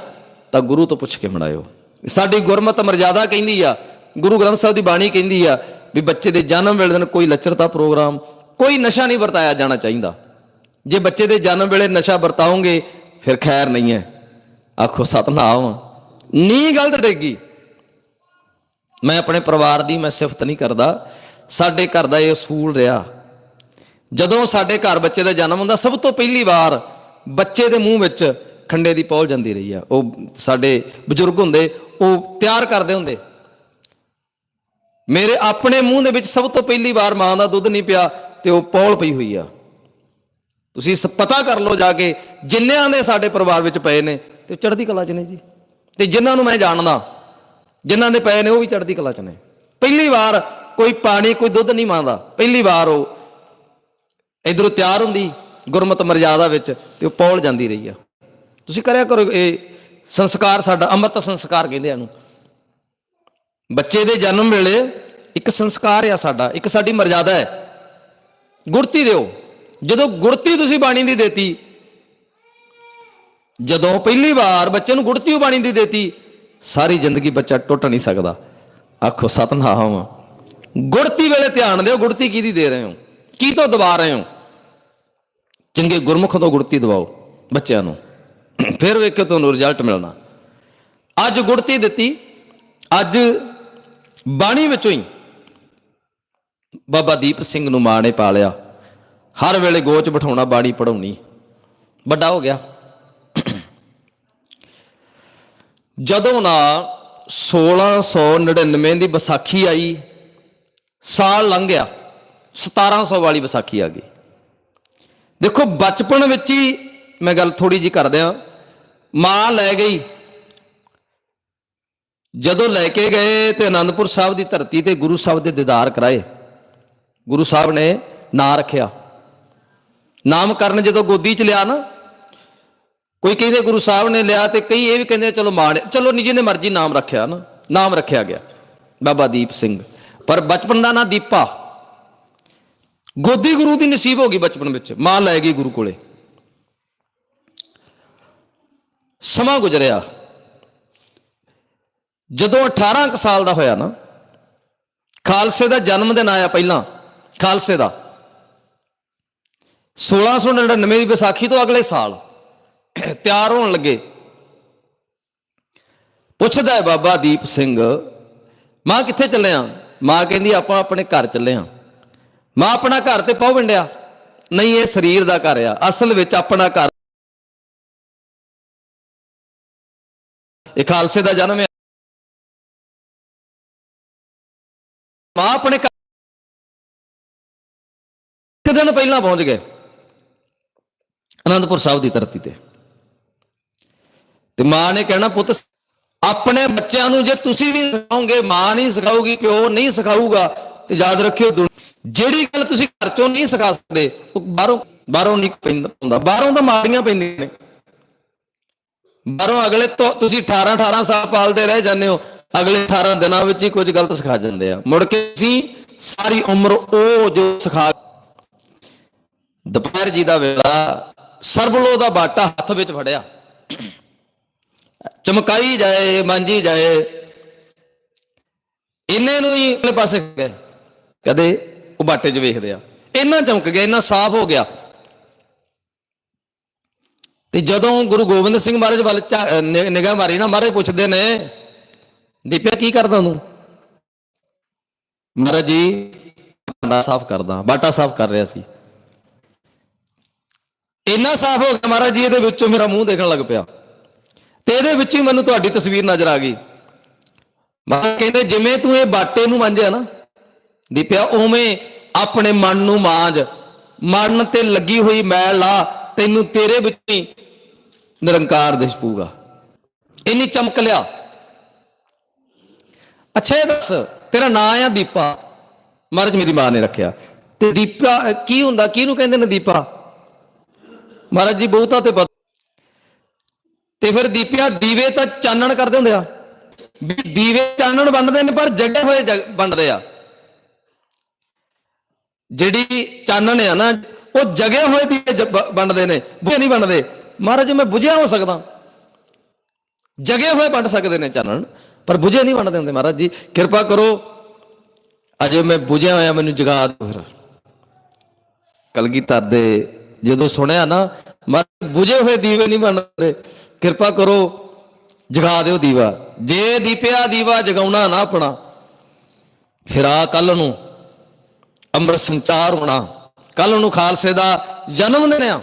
ਤਾਂ ਗੁਰੂ ਤੋਂ ਪੁੱਛ ਕੇ ਮਨਾਇਓ। ਸਾਡੀ ਗੁਰਮਤ ਮਰਜ਼ਾਦਾ ਕਹਿੰਦੀ ਆ, ਗੁਰੂ ਗ੍ਰੰਥ ਸਾਹਿਬ ਦੀ ਬਾਣੀ ਕਹਿੰਦੀ ਆ ਵੀ ਬੱਚੇ ਦੇ ਜਨਮ ਵੇਲੇ ਦਿਨ ਕੋਈ ਲੱਚਰਤਾ ਪ੍ਰੋਗਰਾਮ ਕੋਈ ਨਸ਼ਾ ਨਹੀਂ ਵਰਤਾਇਆ ਜਾਣਾ ਚਾਹੀਦਾ। ਜੇ ਬੱਚੇ ਦੇ ਜਨਮ ਵੇਲੇ ਨਸ਼ਾ ਵਰਤਾਉਂਗੇ ਫਿਰ ਖੈਰ ਨਹੀਂ ਹੈ। ਆਖੋ, ਸਤਨਾਮ। ਨੀ ਗਲਤ ਡੇਗੀ। ਮੈਂ ਆਪਣੇ ਪਰਿਵਾਰ ਦੀ ਮੈਂ ਸਿਫਤ ਨਹੀਂ ਕਰਦਾ। ਸਾਡੇ ਘਰ ਦਾ ਇਹ ਅਸੂਲ ਰਿਹਾ। ਜਦੋਂ ਸਾਡੇ ਘਰ ਬੱਚੇ ਦਾ ਜਨਮ ਹੁੰਦਾ, ਸਭ ਤੋਂ ਪਹਿਲੀ ਵਾਰ ਬੱਚੇ ਦੇ ਮੂੰਹ ਵਿੱਚ ਖੰਡੇ ਦੀ ਪੌਲ ਜਾਂਦੀ ਰਹੀ ਆ ਉਹ ਸਾਡੇ ਬਜ਼ੁਰਗ ਹੁੰਦੇ, ਉਹ ਤਿਆਰ ਕਰਦੇ ਹੁੰਦੇ। ਮੇਰੇ ਆਪਣੇ ਮੂੰਹ ਦੇ ਵਿੱਚ ਸਭ ਤੋਂ ਪਹਿਲੀ ਵਾਰ ਮਾਂ ਦਾ ਦੁੱਧ ਨਹੀਂ ਪਿਆ। ਤੇ ਉਹ ਪੌਲ ਪਈ ਹੋਈ ਆ। ਤੁਸੀਂ ਸ- ਪਤਾ ਕਰ ਲਓ ਜਾ ਕੇ ਜਿੰਨਿਆਂ ਦੇ ਸਾਡੇ ਪਰਿਵਾਰ ਵਿੱਚ ਪਏ ਨੇ ਤੇ ਉਹ ਚੜ੍ਹਦੀ ਕਲਾ 'ਚ ਨੇ ਜੀ। ਤੇ ਜਿਨ੍ਹਾਂ ਨੂੰ ਮੈਂ ਜਾਣਦਾ ਜਿਨ੍ਹਾਂ ਦੇ ਪਏ ਨੇ ਉਹ ਵੀ ਚੜ੍ਹਦੀ ਕਲਾ 'ਚ ਨੇ। ਪਹਿਲੀ ਵਾਰ ਕੋਈ ਪਾਣੀ, ਕੋਈ ਦੁੱਧ ਨਹੀਂ ਮੰਗਦਾ ਪਹਿਲੀ ਵਾਰ ਉਹ ਇਧਰੋਂ ਤਿਆਰ ਹੁੰਦੀ ਗੁਰਮਤ ਮਰਜ਼ਾਦਾ ਵਿੱਚ ਤੇ ਉਹ ਪੌਲ ਜਾਂਦੀ ਰਹੀ ਆ। ਤੁਸੀਂ ਕਰਿਆ ਕਰੋ ਇਹ ਸੰਸਕਾਰ ਸਾਡਾ, ਅੰਮ੍ਰਿਤ ਸੰਸਕਾਰ ਕਹਿੰਦੇ ਇਹਨੂੰ। ਬੱਚੇ ਦੇ ਜਨਮ ਵੇਲੇ ਇੱਕ ਸੰਸਕਾਰ ਆ ਸਾਡਾ, ਇੱਕ ਸਾਡੀ ਮਰਜ਼ਾਦਾ ਹੈ। ਗੁੜਤੀ ਦਿਓ। ਜਦੋਂ ਗੁੜਤੀ ਤੁਸੀਂ ਬਾਣੀ ਦੀ ਦੇਤੀ, ਜਦੋਂ ਪਹਿਲੀ ਵਾਰ ਬੱਚੇ ਨੂੰ ਗੁੜਤੀ ਉਹ ਬਾਣੀ ਦੀ ਦੇਤੀ, ਸਾਰੀ ਜ਼ਿੰਦਗੀ ਬੱਚਾ ਟੁੱਟ ਨਹੀਂ ਸਕਦਾ। ਆਖੋ, ਸਤਨਾਮ। ਗੁੜਤੀ ਵੇਲੇ ਧਿਆਨ ਦਿਓ, ਗੁੜਤੀ ਕਿਹਦੀ ਦੇ ਰਹੇ ਹੋ? ਕੀ ਤੋਂ ਦਬਾ ਰਹੇ ਹੋ? ਚੰਗੇ ਗੁਰਮੁਖ ਤੋਂ ਗੁੜਤੀ ਦਵਾਓ ਬੱਚਿਆਂ ਨੂੰ। ਫਿਰ ਵੇਖੋ ਤੁਹਾਨੂੰ ਰਿਜ਼ਲਟ ਮਿਲਣਾ। ਅੱਜ ਗੁੜਤੀ ਦਿੱਤੀ, ਅੱਜ ਬਾਣੀ ਵਿੱਚੋਂ ਹੀ ਬਾਬਾ ਦੀਪ ਸਿੰਘ ਨੂੰ ਮਾਂ ਨੇ ਪਾਲਿਆ। ਹਰ ਵੇਲੇ ਗੋਚ ਬਿਠਾਉਣਾ, ਬਾਣੀ ਪੜਾਉਣੀ ਵੱਡਾ ਹੋ ਗਿਆ। ਜਦੋਂ ਨਾ 1699 ਦੀ ਵਿਸਾਖੀ ਆਈ, ਸਾਲ ਲੰਘ ਗਿਆ। 1700 ਵਾਲੀ ਵਿਸਾਖੀ ਆ ਗਈ। ਦੇਖੋ, ਬਚਪਨ ਵਿੱਚ ਹੀ ਮੈਂ ਗੱਲ ਥੋੜੀ ਜੀ ਕਰ ਦਿਆਂ ਮਾਂ ਲੈ ਗਈ। ਜਦੋਂ ਲੈ ਕੇ ਗਏ ਤੇ ਆਨੰਦਪੁਰ ਸਾਹਿਬ ਦੀ ਧਰਤੀ ਤੇ ਗੁਰੂ ਸਾਹਿਬ ਦੇ ਦੀਦਾਰ ਕਰਾਏ। ਗੁਰੂ ਸਾਹਿਬ ਨੇ ਨਾਂ ਰੱਖਿਆ। ਨਾਮਕਰਨ ਜਦੋਂ ਗੋਦੀ ਚ ਲਿਆ ਨਾ, ਕੋਈ ਕਹਿੰਦੇ ਗੁਰੂ ਸਾਹਿਬ ਨੇ ਲਿਆ ਤੇ ਕਈ ਇਹ ਵੀ ਕਹਿੰਦੇ ਚਲੋ ਮਾਂ ਨੇ ਚਲੋ ਨਿਜੀ ਨੇ ਮਰਜ਼ੀ ਨਾਮ ਰੱਖਿਆ ਨਾ, ਨਾਮ ਰੱਖਿਆ ਗਿਆ, ਬਾਬਾ ਦੀਪ ਸਿੰਘ। ਪਰ ਬਚਪਨ ਦਾ ਨਾਂ ਦੀਪਾ। ਗੋਦੀ ਗੁਰੂ ਦੀ ਨਸੀਬ ਹੋ ਗਈ ਬਚਪਨ ਵਿੱਚ, ਮਾਂ ਲੈ ਗਈ ਗੁਰੂ ਕੋਲੇ। ਸਮਾਂ ਗੁਜ਼ਰਿਆ। ਜਦੋਂ 18 ਕੁ ਸਾਲ ਦਾ ਹੋਇਆ ਨਾ, ਖਾਲਸੇ ਦਾ ਜਨਮ ਦਿਨ ਆਇਆ ਪਹਿਲਾਂ ਖਾਲਸੇ ਦਾ। 1699 ਦੀ ਵਿਸਾਖੀ ਤੋਂ ਅਗਲੇ ਸਾਲ ਤਿਆਰ ਹੋਣ ਲੱਗੇ। ਪੁੱਛਦਾ ਹੈ ਬਾਬਾ ਦੀਪ ਸਿੰਘ, ਮਾਂ ਕਿੱਥੇ ਚੱਲੇ ਆ? ਮਾਂ ਕਹਿੰਦੀ, ਆਪਾਂ ਆਪਣੇ ਘਰ ਚੱਲੇ ਆ। ਮਾਂ ਆਪਣਾ ਘਰ ਤੇ ਪਾਉ ਵੰਡਿਆ। ਨਹੀਂ, ਇਹ ਸਰੀਰ ਦਾ ਘਰ ਆ। ਅਸਲ ਵਿੱਚ ਆਪਣਾ ਘਰ ਇਹ ਖਾਲਸੇ ਦਾ ਜਨਮ ਹੈ ਮਾਂ ਆਪਣੇ ਘਰ ਦਿਨ ਪਹਿਲਾਂ ਪਹੁੰਚ ਗਏ ਅਨੰਦਪੁਰ ਸਾਹਿਬ ਦੀ ਧਰਤੀ ਤੇ। ਤੇ ਮਾਂ ਨੇ ਕਹਿਣਾ, ਪੁੱਤ, ਆਪਣੇ ਬੱਚਿਆਂ ਨੂੰ ਜੇ ਤੁਸੀਂ ਵੀ ਸਿਖਾਓਗੇ, ਮਾਂ ਨਹੀਂ ਸਿਖਾਊਗੀ, ਪਿਓ ਨਹੀਂ ਸਿਖਾਊਗਾ, ਤੇ ਯਾਦ ਰੱਖਿਓ ਜਿਹੜੀ ਗੱਲ ਤੁਸੀਂ ਘਰ ਚੋਂ ਨਹੀਂ ਸਿਖਾ ਸਕਦੇ, ਉਹ ਬਾਹਰੋਂ ਬਾਹਰੋਂ ਨਹੀਂ ਪੈਂਦਾ ਹੁੰਦਾ। ਬਾਹਰੋਂ ਤਾਂ ਮਾਰੀਆਂ ਪੈਂਦੀਆਂ ਨੇ। ਬਾਹਰੋਂ ਅਗਲੇ ਤੋਂ ਤੁਸੀਂ 18 18 ਸਾਲ ਪਾਲਦੇ ਰਹਿ ਜਾਂਦੇ ਹੋ, ਅਗਲੇ 18 ਦਿਨਾਂ ਵਿੱਚ ਹੀ ਕੁਝ ਗਲਤ ਸਿਖਾ ਜਾਂਦੇ ਆ। ਮੁੜ ਕੇ ਤੁਸੀਂ ਸਾਰੀ ਉਮਰ ਉਹ ਜੋ ਸਿਖਾ ਦੁਪਹਿਰ ਜੀ ਦਾ ਵੇਲਾ ਸਰਬਲੋ ਦਾ ਬਾਟਾ ਹੱਥ ਵਿੱਚ ਫੜਿਆ। ਚਮਕਾਈ ਜਾਏ, ਮਾਂਜੀ ਜਾਏ। ਇੰਨੇ ਨੂੰ ਹੀ ਅਗਲੇ ਪਾਸੇ ਗਏ। ਕਦੇ ਉਹ ਬਾਟੇ 'ਚ ਵੇਖਦੇ ਆ। ਇੰਨਾ ਚਮਕ ਗਿਆ, ਇੰਨਾ ਸਾਫ਼ ਹੋ ਗਿਆ। ਤੇ ਜਦੋਂ ਗੁਰੂ ਗੋਬਿੰਦ ਸਿੰਘ ਮਹਾਰਾਜ ਵੱਲ ਝਾ- ਨਿ- ਨਿਗਾਹ ਮਾਰੀ ਨਾ, ਮਹਾਰਾਜ ਪੁੱਛਦੇ ਨੇ ਦੀਪਿਆ ਕੀ ਕਰਦਾ ਤੂੰ? ਮਹਾਰਾਜ ਜੀ, ਬਾਟਾ ਸਾਫ਼ ਕਰਦਾ, ਬਾਟਾ ਸਾਫ਼ ਕਰ ਰਿਹਾ ਸੀ। ਇੰਨਾ ਸਾਫ਼ ਹੋ ਗਿਆ ਮਹਾਰਾਜ ਜੀ, ਇਹਦੇ ਵਿੱਚੋਂ ਮੇਰਾ ਮੂੰਹ ਦੇਖਣ ਲੱਗ ਪਿਆ। ਤੇ ਇਹਦੇ ਵਿੱਚ ਹੀ ਮੈਨੂੰ ਤੁਹਾਡੀ ਤਸਵੀਰ ਨਜ਼ਰ ਆ ਗਈ। ਮਹਾਰਾਜ ਕਹਿੰਦੇ, ਜਿਵੇਂ ਤੂੰ ਇਹ ਬਾਟੇ ਨੂੰ ਮੰਜਿਆ ਨਾ, ਦੀਪਿਆ, ਉਵੇਂ ਆਪਣੇ ਮਨ ਨੂੰ ਮਾਂਜ। ਮਨ ਤੇ ਲੱਗੀ ਹੋਈ ਮੈਲ ਲਾ, ਤੈਨੂੰ ਤੇਰੇ ਵਿੱਚ ਹੀ ਨਿਰੰਕਾਰ ਦਿਸ ਪੂਗਾ ਇੰਨੀ ਚਮਕ ਲਿਆ। ਅੱਛਾ, ਇਹ ਦੱਸ, ਤੇਰਾ ਨਾਂ ਆ ਦੀਪਾ? ਮਹਾਰਾਜ, ਮੇਰੀ ਮਾਂ ਨੇ ਰੱਖਿਆ। ਤੇ ਦੀਪਾ ਕੀ ਹੁੰਦਾ? ਕਿਹਨੂੰ ਕਹਿੰਦੇ ਨੇ ਦੀਪਾ? ਮਹਾਰਾਜ ਜੀ, ਬਹੁਤਾ ਤੇ ਪਤਾ ਤੇ ਫਿਰ ਦੀਪਿਆ ਦੀਵੇ ਤਾਂ ਚਾਨਣ ਕਰਦੇ ਹੁੰਦੇ ਆ। ਵੀ ਦੀਵੇ ਚਾਨਣ ਵੰਡਦੇ ਨੇ, ਪਰ ਜਗੇ ਹੋਏ ਜਗ- ਵੰਡਦੇ ਆ। ਜਿਹੜੀ ਚਾਨਣ ਆ ਨਾ, ਉਹ ਜਗੇ ਹੋਏ ਦੀਵੇ ਜ- ਵੰਡਦੇ ਨੇ, ਬੁਝੇ ਨਹੀਂ ਵੰਡਦੇ। ਮਹਾਰਾਜ ਮੈਂ ਬੁਝਿਆ ਹੋ ਸਕਦਾ। ਜਗੇ ਹੋਏ ਵੰਡ ਸਕਦੇ ਨੇ ਚਾਨਣ, ਪਰ ਬੁਝੇ ਨਹੀਂ ਵੰਡਦੇ ਹੁੰਦੇ ਮਹਾਰਾਜ ਜੀ। ਕਿਰਪਾ ਕਰੋ, ਅਜੇ ਮੈਂ ਬੁਝਿਆ ਹੋਇਆ, ਮੈਨੂੰ ਜਗਾ ਦਿਓ ਫਿਰ। ਕਲਗੀਧਰ ਦੇ ਜਦੋਂ ਸੁਣਿਆ ਨਾ ਮਹਾਰਾਜ ਬੁਝੇ ਹੋਏ ਦੀਵੇ ਨਹੀਂ ਬਣਦੇ ਕਿਰਪਾ ਕਰੋ, ਜਗਾ ਦਿਓ ਦੀਵਾ। ਜੇ ਦੀਪਿਆ ਦੀਵਾ ਜਗਾਉਣਾ ਨਾ ਆਪਣਾ, ਫਿਰ ਆ ਕੱਲ ਨੂੰ ਅੰਮ੍ਰਿਤ ਸੰਚਾਰ ਹੋਣਾ। ਕੱਲ ਨੂੰ ਖਾਲਸੇ ਦਾ ਜਨਮ ਦਿਨ ਆ।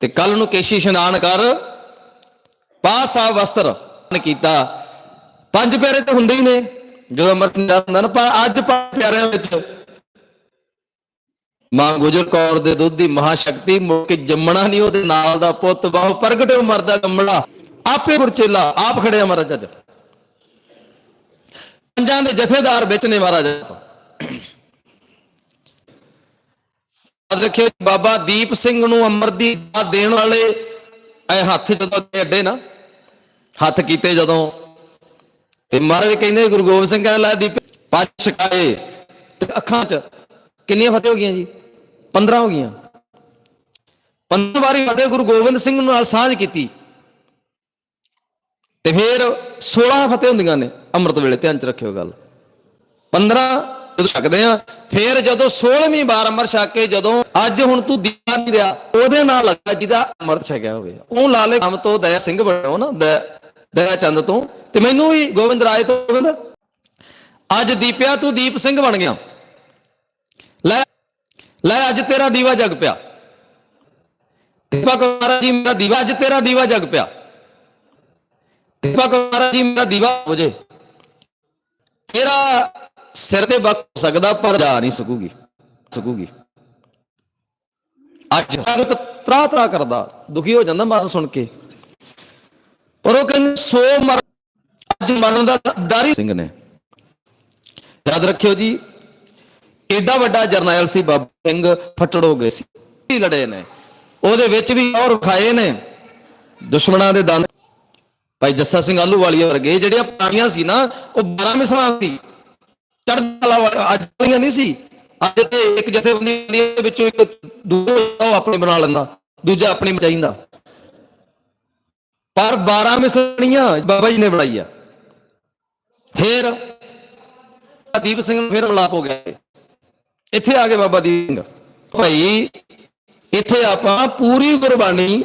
ਤੇ ਕੱਲ ਨੂੰ ਕੇਸ਼ੀ ਇਸ਼ਨਾਨ ਕਰ, ਪਾਸ ਆ ਵਸਤਰ। ਕੀਤਾ। ਪੰਜ ਪਿਆਰੇ ਤਾਂ ਹੁੰਦੇ ਹੀ ਨੇ। ਜਦੋਂ ਅੰਮ੍ਰਿਤ ਸੰਚਾਰ ਹੁੰਦਾ ਨਾ, ਪਰ ਅੱਜ ਪੰਜ ਪਿਆਰਿਆਂ ਵਿੱਚ ਮਾਂ ਗੁਜਰ ਕੌਰ ਦੇ ਦੁੱਧ ਦੀ ਮਹਾ ਸ਼ਕਤੀ ਮੁੜ ਕੇ ਜੰਮਣਾ ਨਹੀਂ, ਉਹਦੇ ਨਾਲ ਦਾ ਪੁੱਤ ਬਾਹ ਪ੍ਰਗਟਿਓ ਮਰਦਾ ਕੰਮੜਾ ਆਪੇ ਗੁਰਚੇਲਾ, ਆਪ ਖੜਿਆ ਮਹਾਰਾਜ ਅੱਜ। ਪੰਜਾਂ ਦੇ ਜਥੇਦਾਰ ਵਿੱਚ ਨੇ ਮਹਾਰਾਜ ਯਾਦ ਬਾਬਾ ਦੀਪ ਸਿੰਘ ਨੂੰ ਅੰਮ੍ਰਿਤ ਦੀ ਦਾਤ ਦੇਣ ਵਾਲੇ, ਐ ਹੱਥ ਜਦੋਂ ਅੱਡੇ ਨਾ, ਹੱਥ ਕੀਤੇ ਜਦੋਂ। ਤੇ ਮਹਾਰਾਜ ਕਹਿੰਦੇ, ਗੁਰੂ ਗੋਬਿੰਦ ਸਿੰਘ ਕਹਿੰਦਾ, ਲੈ ਦੀਪ ਪੰਜ ਛਕਾਏ। ਅੱਖਾਂ 'ਚ ਕਿੰਨੀਆਂ ਫਤਿਹ ਹੋ ਗਈਆਂ ਜੀ। 15 ਹੋ ਗਈਆਂ। 15 ਵਾਰੀ ਫਤਿਹ ਗੁਰੂ ਗੋਬਿੰਦ ਸਿੰਘ ਨਾਲ ਸਾਂਝ ਕੀਤੀ। ਤੇ ਫਿਰ 16 ਫਤਿਹ ਹੁੰਦੀਆਂ ਨੇ, ਅੰਮ੍ਰਿਤ ਵੇਲੇ, ਧਿਆਨ ਚ ਰੱਖਿਓ ਗੱਲ। 15 ਜਦੋਂ ਛਕਦੇ ਆ, ਫਿਰ ਜਦੋਂ 16ਵੀਂ ਵਾਰ ਅੰਮ੍ਰਿਤ ਛਕ ਕੇ ਜਦੋਂ ਅੱਜ ਹੁਣ ਤੂੰ ਦੀਵਾ ਨਹੀਂ ਰਿਹਾ, ਉਹਦੇ ਨਾਲ ਲੱਗਾ ਜਿਹਦਾ ਅੰਮ੍ਰਿਤ ਛਕਿਆ ਹੋਵੇ ਉਹ ਲਾਲੇ ਕੰਮ ਤੋਂ, ਦਇਆ ਸਿੰਘ ਬਣੋ ਨਾ, ਦਇਆ ਦਇਆ ਚੰਦ ਤੋਂ। ਤੇ ਮੈਨੂੰ ਵੀ ਗੋਬਿੰਦ ਰਾਏ ਤੋਂ ਕਹਿੰਦਾ ਅੱਜ ਦੀਪਿਆ ਤੂੰ ਦੀਪ ਸਿੰਘ ਬਣ ਗਿਆ। ਲੈ ਲੈ ਅੱਜ ਤੇਰਾ ਦੀਵਾ ਜਗ ਪਿਆ। ਦੀਪਕ ਮਹਾਰਾਜ ਜੀ, ਮੇਰਾ ਦੀਵਾ ਅੱਜ ਤੇਰਾ ਦੀਵਾ ਜਗ ਪਿਆ। ਦੀਪਕ ਮਹਾਰਾਜ ਜੀ, ਮੇਰਾ ਦੀਵਾ ਹੋ ਜੇ। ਤੇਰਾ ਸਿਰ ਤੇ ਬਕ ਸਕਦਾ, ਪਰ ਜਾ ਨਹੀਂ ਸਕੂਗੀ ਸਕੂਗੀ। ਅੱਜ ਭਗਤ ਤਰਾ ਤਰਾ ਕਰਦਾ, ਦੁਖੀ ਹੋ ਜਾਂਦਾ ਮਰਨ ਸੁਣ ਕੇ। ਪਰ ਉਹ ਕਹਿੰਦੇ, ਸੋ ਮਰ ਅੱਜ ਮਰਨ ਦਾ ਡਰ ਸਿੰਘ ਨੇ। ਯਾਦ ਰੱਖਿਓ ਜੀ ਏਡਾ ਵੱਡਾ ਜਰਨੈਲ ਸੀ ਬਾਬਾ ਸਿੰਘ, ਫੱਟੜ ਹੋ ਗਏ ਸੀ। ਲੜੇ ਨੇ। ਉਹਦੇ ਵਿੱਚ ਵੀ ਔਰ ਖਾਏ ਨੇ। ਦੁਸ਼ਮਣਾਂ ਦੇ ਦੰਦ। ਭਾਈ ਜੱਸਾ ਸਿੰਘ ਆਲੂਵਾਲੀਆ ਵਰਗੇ ਜਿਹੜੀਆਂ ਪੁਰਾਣੀਆਂ ਸੀ ਨਾ, ਉਹ 12 ਮਿਸਲਾਂ ਸੀ। ਚੜ੍ਹਦਾ ਅੱਜ ਵਾਲੀਆਂ ਨਹੀਂ ਸੀ। ਅੱਜ ਤੇ ਇੱਕ ਜਥੇਬੰਦੀ ਦੇ ਵਿੱਚੋਂ ਇੱਕ ਦੂਜਾ ਆਪਣੇ ਬਣਾ ਲੈਂਦਾ, ਦੂਜਾ ਆਪਣੀ ਚਾਹੀਦਾ ਪਰ 12 ਮਿਸਲੀਆਂ ਬਾਬਾ ਜੀ ਨੇ ਬਣਾਈ ਫਿਰ ਦੀਪ ਸਿੰਘ ਫਿਰ ਮਲਾਪ ਹੋ ਗਿਆ ਇੱਥੇ ਆ ਗਏ ਬਾਬਾ ਦੀਪ ਸਿੰਘ। ਭਾਈ ਇੱਥੇ ਆਪਾਂ ਪੂਰੀ ਗੁਰਬਾਣੀ